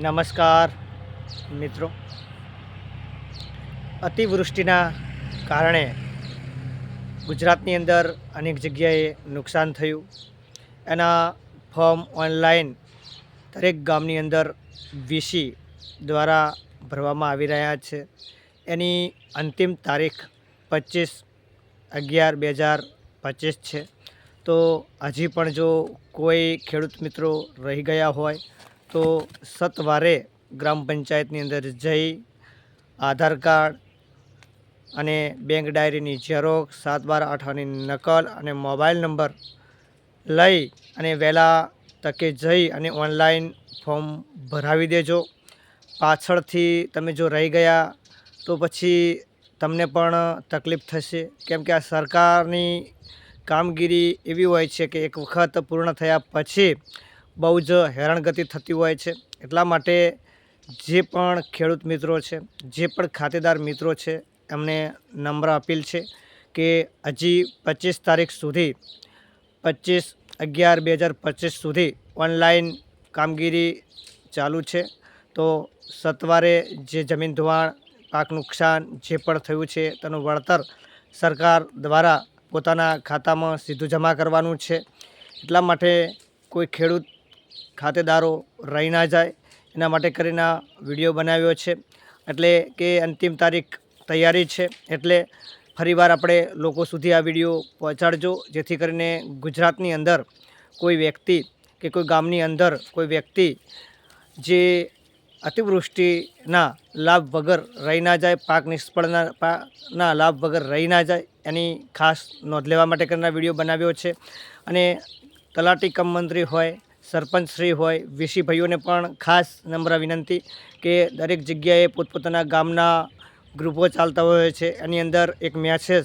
નમસ્કાર, મિત્રો. અતિવૃષ્ટિના કારણે ગુજરાતની અંદર અનેક જગ્યાએ નુકસાન થયું. એના ફોર્મ ઓનલાઈન દરેક ગામની અંદર વીસી દ્વારા ભરવામાં આવી રહ્યા છે. એની અંતિમ તારીખ પચીસ અગિયાર બે હજાર પચીસ છે. તો હજી પણ જો કોઈ ખેડૂત મિત્રો રહી ગયા હોય તો સત્વારે ગ્રામ પંચાયતની અંદર જઈ આધાર કાર્ડ અને બેંક ડાયરીની ઝેરોક્ષ સાત બાર આઠની નકલ અને મોબાઈલ નંબર લઈ અને વહેલા તકે જઈ અને ઓનલાઈન ફોર્મ ભરાવી દેજો. પાછળથી તમે જો રહી ગયા તો પછી તમને પણ તકલીફ થશે. કેમ કે આ સરકારની કામગીરી એવી હોય છે કે એક વખત પૂર્ણ થયા પછી બહુ જ હેરાનગતિ થતી હોય છે. એટલા માટે જે પણ ખેડૂત મિત્રો છે, જે પણ ખાતેદાર મિત્રો છે, એમને નમ્ર અપીલ છે કે હજી પચીસ તારીખ સુધી, પચીસ અગિયાર બે હજાર પચીસ સુધી ઓનલાઈન કામગીરી ચાલુ છે. તો સત્વારે જે જમીન ધોવાણ, પાક નુકસાન જે પણ થયું છે તેનું વળતર સરકાર દ્વારા પોતાના ખાતામાં સીધું જમા કરવાનું છે. એટલા માટે કોઈ ખેડૂત ખાતેદારો રહી ના જાય, એના માટે કરીને આ વીડિયો બનાવ્યો છે. એટલે કે અંતિમ તારીખ તૈયારી છે, એટલે ફરીવાર આપણે લોકો સુધી આ વીડિયો પહોંચાડજો, જેથી કરીને ગુજરાતની અંદર કોઈ વ્યક્તિ કે કોઈ ગામની અંદર કોઈ વ્યક્તિ જે અતિવૃષ્ટિના લાભ વગર રહી ના જાય, પાક નિષ્ફળના, પાકના લાભ વગર રહી ના જાય, એની ખાસ નોંધ લેવા માટે કરીને વીડિયો બનાવ્યો છે. અને તલાટી કમ મંત્રી હોય સરપંચશ્રી હોય, વીસી પણ ખાસ નમ્ર વિનંતી કે દરેક જગ્યાએ પોતપોતાના ગામના ગ્રુપો ચાલતા હોય છે, એની અંદર એક મેસેજ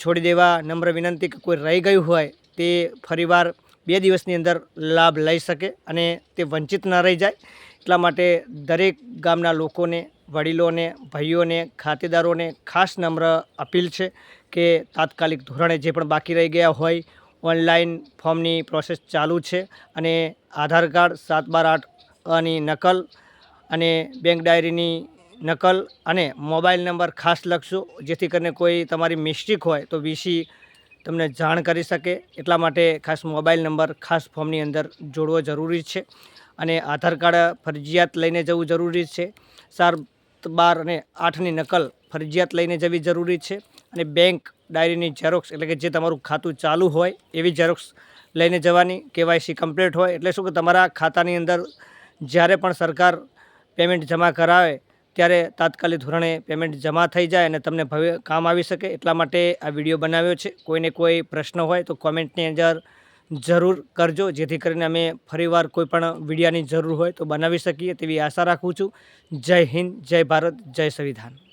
છોડી દેવા નમ્ર વિનંતી કે કોઈ રહી ગયું હોય તે ફરીવાર બે દિવસની અંદર લાભ લઈ શકે અને તે વંચિત ન રહી જાય. એટલા માટે દરેક ગામના લોકોને, વડીલોને, ભાઈઓને, ખાતેદારોને ખાસ નમ્ર અપીલ છે કે તાત્કાલિક ધોરણે જે પણ બાકી રહી ગયા હોય ઓનલાઈન ફોર્મની પ્રોસેસ ચાલુ છે અને આધાર કાર્ડ સાત બાર આઠની નકલ અને બેંક ડાયરીની નકલ અને મોબાઈલ નંબર ખાસ લખશો, જેથી કરીને કોઈ તમારી મિસ્ટેક હોય તો વીસી તમને જાણ કરી શકે. એટલા માટે ખાસ મોબાઈલ નંબર ખાસ ફોર્મની અંદર જોડવો જરૂરી છે અને આધાર કાર્ડ ફરજિયાત લઈને જવું જરૂરી છે. સાત બાર અને આઠની નકલ ફરજિયાત લઈને જવી જરૂરી છે અને બેંક ડાયરીની ઝેરોક્સ એટલે કે જે તમારું ખાતું ચાલુ હોય એવી ઝેરોક્સ લઈને જવાની કેવાયસી કમ્પ્લીટ હોય. એટલે શું કે તમારા ખાતાની અંદર જ્યારે પણ સરકાર પેમેન્ટ જમા કરાવે ત્યારે તાત્કાલિક ધોરણે પેમેન્ટ જમા થઈ જાય અને તમને ભવ્ય કામ આવી શકે. એટલા માટે આ વીડિયો બનાવ્યો છે. કોઈને કોઈ પ્રશ્ન હોય તો કોમેન્ટની અંદર જરૂર કરજો. જેથી કરીને અમે ફરીવાર કોઈ પણ વિડીયાની જરૂર હોય તો બનાવી શકીએ તેવી આશા રાખું છું. જય હિન્દ, જય ભારત, જય સંવિધાન.